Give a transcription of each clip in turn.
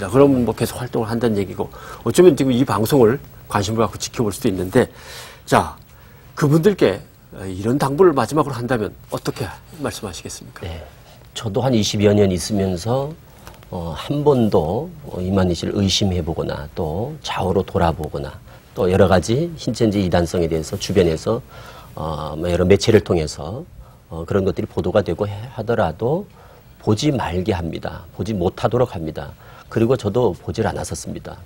있습니다. 그러면 뭐 계속 활동을 한다는 얘기고 어쩌면 지금 이 방송을 관심을 갖고 지켜볼 수도 있는데 자 그분들께 이런 당부를 마지막으로 한다면 어떻게 말씀하시겠습니까? 네. 저도 한 20여 년 있으면서 어, 한 번도 어, 이만희 씨를 의심해보거나 또 좌우로 돌아보거나 또 여러 가지 신천지 이단성에 대해서 주변에서 어, 뭐 여러 매체를 통해서 어, 그런 것들이 보도가 되고 하더라도 보지 말게 합니다. 보지 못하도록 합니다. 그리고 저도 보질 않았었습니다.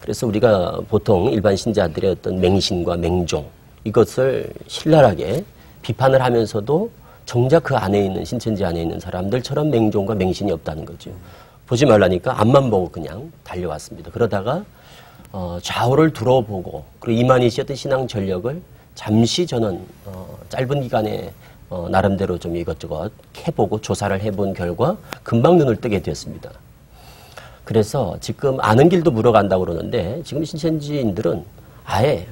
그래서 우리가 보통 일반 신자들의 어떤 맹신과 맹종 이것을 신랄하게 비판을 하면서도 정작 그 안에 있는 신천지 안에 있는 사람들처럼 맹종과 맹신이 없다는 거죠. 보지 말라니까 앞만 보고 그냥 달려왔습니다. 그러다가 어, 좌우를 둘러보고 그리고 이만희 씨였던 신앙 전력을 잠시 저는 어, 짧은 기간에 어, 나름대로 좀 이것저것 해보고 조사를 해본 결과 금방 눈을 뜨게 되었습니다. 그래서 지금 아는 길도 물어간다고 그러는데 지금 신천지인들은 아예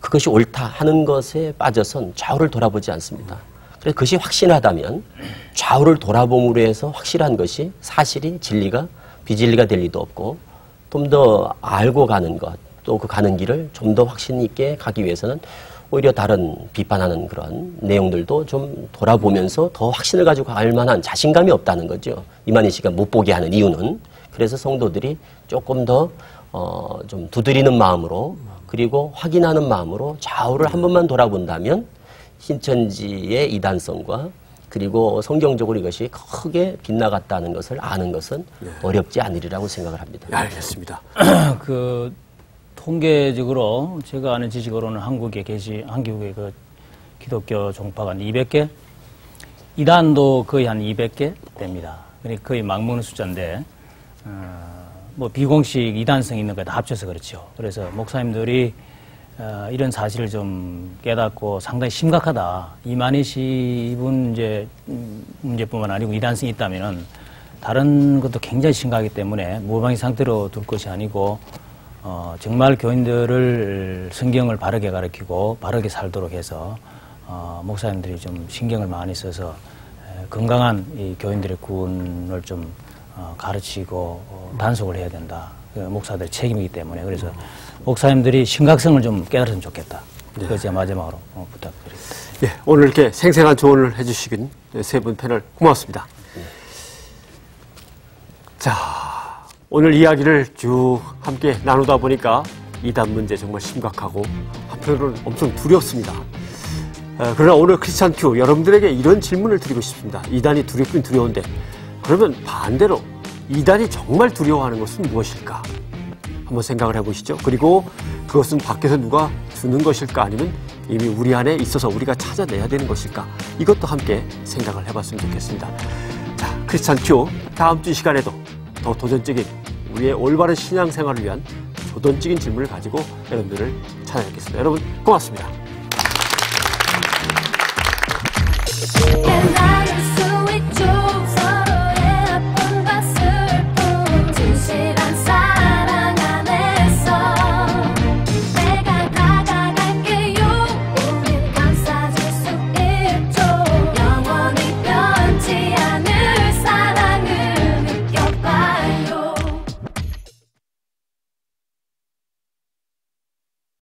그것이 옳다 하는 것에 빠져선 좌우를 돌아보지 않습니다. 그래서 그것이 확신하다면 좌우를 돌아봄으로 해서 확실한 것이 사실이 진리가 비진리가 될 리도 없고 좀 더 알고 가는 것, 또 그 가는 길을 좀 더 확신 있게 가기 위해서는 오히려 다른 비판하는 그런 내용들도 좀 돌아보면서 더 확신을 가지고 갈 만한 자신감이 없다는 거죠. 이만희 씨가 못 보게 하는 이유는 그래서 성도들이 조금 더 어, 좀 두드리는 마음으로 그리고 확인하는 마음으로 좌우를 한 번만 돌아본다면 신천지의 이단성과 그리고 성경적으로 이것이 크게 빗나갔다는 것을 아는 것은 네. 어렵지 않으리라고 생각을 합니다. 네, 알겠습니다. 그 통계적으로 제가 아는 지식으로는 한국에 계시 한국의 그 기독교 종파가 한 200개, 이단도 거의 한 200개 됩니다. 그러니까 거의 막먹는 숫자인데 어, 뭐 비공식 이단성 있는 거 다 합쳐서 그렇죠. 그래서 목사님들이 어, 이런 사실을 좀 깨닫고 상당히 심각하다. 이만희 씨 이분 이제 문제뿐만 아니고 이단성이 있다면은 다른 것도 굉장히 심각하기 때문에 무방의 상태로 둘 것이 아니고 어, 정말 교인들을 성경을 바르게 가르치고 바르게 살도록 해서 어, 목사님들이 좀 신경을 많이 써서 에, 건강한 이 교인들의 구원을 좀 어, 가르치고 어, 단속을 해야 된다. 그 목사들 책임이기 때문에 그래서 목사님들이 심각성을 좀 깨달았으면 좋겠다. 네. 그거 제가 마지막으로 어, 부탁드립니다. 예, 오늘 이렇게 생생한 조언을 해주시긴 세 분 패널 고맙습니다. 네. 자, 오늘 이야기를 쭉 함께 나누다 보니까 이단 문제 정말 심각하고 한편으로는 엄청 두렵습니다. 어, 그러나 오늘 크리스찬 큐 여러분들에게 이런 질문을 드리고 싶습니다. 이단이 두렵긴 두려운데 그러면 반대로 이단이 정말 두려워하는 것은 무엇일까? 한번 생각을 해보시죠. 그리고 그것은 밖에서 누가 주는 것일까? 아니면 이미 우리 안에 있어서 우리가 찾아내야 되는 것일까? 이것도 함께 생각을 해봤으면 좋겠습니다. 자, 크리스찬 큐 다음 주 시간에도 더 도전적인 우리의 올바른 신앙생활을 위한 도전적인 질문을 가지고 여러분들을 찾아뵙겠습니다. 여러분 고맙습니다.